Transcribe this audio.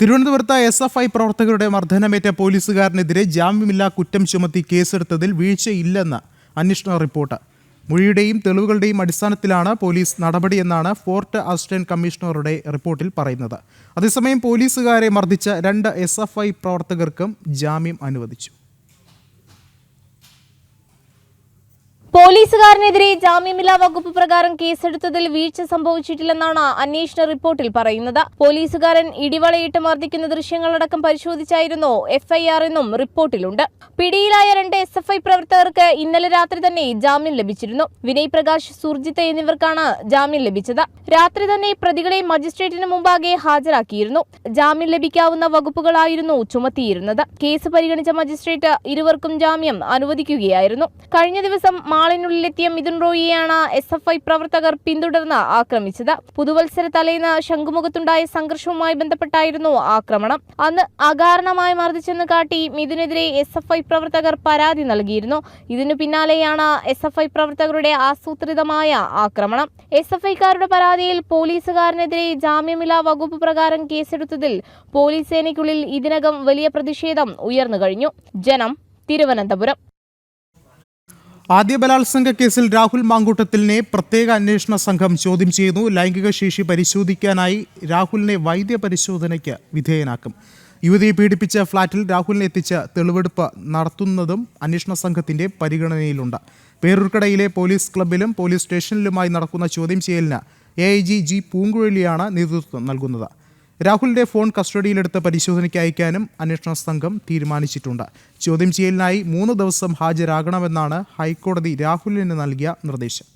തിരുവനന്തപുരത്ത് S F I പ്രവർത്തകരുടെ മർദ്ദനമേറ്റ പോലീസുകാരനെതിരെ ജാമ്യമില്ലാ കുറ്റം ചുമത്തി കേസെടുത്തതിൽ വീഴ്ചയില്ലെന്ന് അന്വേഷണ റിപ്പോർട്ട്. മൊഴിയുടെയും തെളിവുകളുടെയും അടിസ്ഥാനത്തിലാണ് പോലീസ് നടപടിയെന്നാണ് ഫോർട്ട് അസിസ്റ്റന്റ് കമ്മീഷണറുടെ റിപ്പോർട്ടിൽ പറയുന്നത്. അതേസമയം പോലീസുകാരെ മർദ്ദിച്ച രണ്ട് എസ് പ്രവർത്തകർക്കും ജാമ്യം അനുവദിച്ചു. പോലീസുകാരനെതിരെ ജാമ്യമില്ലാ വകുപ്പ് പ്രകാരം കേസെടുത്തതിൽ വീഴ്ച സംഭവിച്ചിട്ടില്ലെന്നാണ് അന്വേഷണ റിപ്പോർട്ടിൽ പറയുന്നത്. പോലീസുകാരൻ ഇടിവളയിട്ട് മർദ്ദിക്കുന്ന ദൃശ്യങ്ങളടക്കം പരിശോധിച്ചായിരുന്നു എഫ്ഐആർ എന്നും റിപ്പോർട്ടിലുണ്ട്. പിടിയിലായ രണ്ട് എസ് എഫ് ഐ പ്രവർത്തകർക്ക് ഇന്നലെ രാത്രി തന്നെ ജാമ്യം ലഭിച്ചിരുന്നു. വിനയ് പ്രകാശ് സുർജിത്ത് എന്നിവർക്കാണ് ജാമ്യം ലഭിച്ചത്. രാത്രി തന്നെ പ്രതികളെ മജിസ്ട്രേറ്റിന് മുമ്പാകെ ഹാജരാക്കിയിരുന്നു. ജാമ്യം ലഭിക്കാവുന്ന വകുപ്പുകളായിരുന്നു ചുമത്തിയിരുന്നത്. കേസ് പരിഗണിച്ച മജിസ്ട്രേറ്റ് ഇരുവർക്കും ജാമ്യം അനുവദിക്കുകയായിരുന്നു. കഴിഞ്ഞ ദിവസം മാളിനുള്ളിലെത്തിയ മിഥുൻ റോയിയെയാണ് എസ് എഫ് ഐ പ്രവർത്തകർ പിന്തുടർന്ന് ആക്രമിച്ചത്. പുതുവത്സര തലേന്ന് ശംഖുമുഖത്തുണ്ടായ സംഘർഷവുമായി ബന്ധപ്പെട്ടായിരുന്നു ആക്രമണം. അന്ന് അകാരണമായി മർദ്ദിച്ചെന്ന് കാട്ടി മിഥുനെതിരെ എസ് എഫ് ഐ പ്രവർത്തകർ പരാതി നൽകിയിരുന്നു. ഇതിനു പിന്നാലെയാണ് എസ് എഫ് ഐ പ്രവർത്തകരുടെ ആസൂത്രിതമായ ആക്രമണം. എസ് എഫ് ഐക്കാരുടെ പരാതിയിൽ പോലീസുകാരനെതിരെ ജാമ്യമില്ലാ വകുപ്പ് പ്രകാരം കേസെടുത്തതിൽ പോലീസ് സേനയ്ക്കുള്ളിൽ ഇതിനകം വലിയ പ്രതിഷേധം ഉയർന്നു കഴിഞ്ഞു. ജനം തിരുവനന്തപുരം. ആദ്യ ബലാത്സംഗ കേസിൽ രാഹുൽ മാങ്കൂട്ടത്തിലിനെ പ്രത്യേക അന്വേഷണ സംഘം ചോദ്യം ചെയ്യുന്നു. ലൈംഗിക ശേഷി പരിശോധിക്കാനായി രാഹുലിനെ വൈദ്യ പരിശോധനയ്ക്ക് വിധേയനാക്കും. യുവതിയെ പീഡിപ്പിച്ച ഫ്ളാറ്റിൽ രാഹുലിനെ എത്തിച്ച് തെളിവെടുപ്പ് നടത്തുന്നതും അന്വേഷണ സംഘത്തിന്റെ പരിഗണനയിലുണ്ട്. പേരൂർക്കടയിലെ പോലീസ് ക്ലബിലും പോലീസ് സ്റ്റേഷനിലുമായി നടക്കുന്ന ചോദ്യം ചെയ്യലിന് എ ഐ ജി ജി പൂങ്കുഴലിയാണ് നേതൃത്വം നൽകുന്നത്. രാഹുലിന്റെ ഫോൺ കസ്റ്റഡിയിലെടുത്ത് പരിശോധനയ്ക്ക് അയക്കാനും അന്വേഷണ സംഘം തീരുമാനിച്ചിട്ടുണ്ട്. ചോദ്യം ചെയ്യലിനായി മൂന്ന് ദിവസം ഹാജരാകണമെന്നാണ് ഹൈക്കോടതി രാഹുലിന് നൽകിയ നിർദ്ദേശം.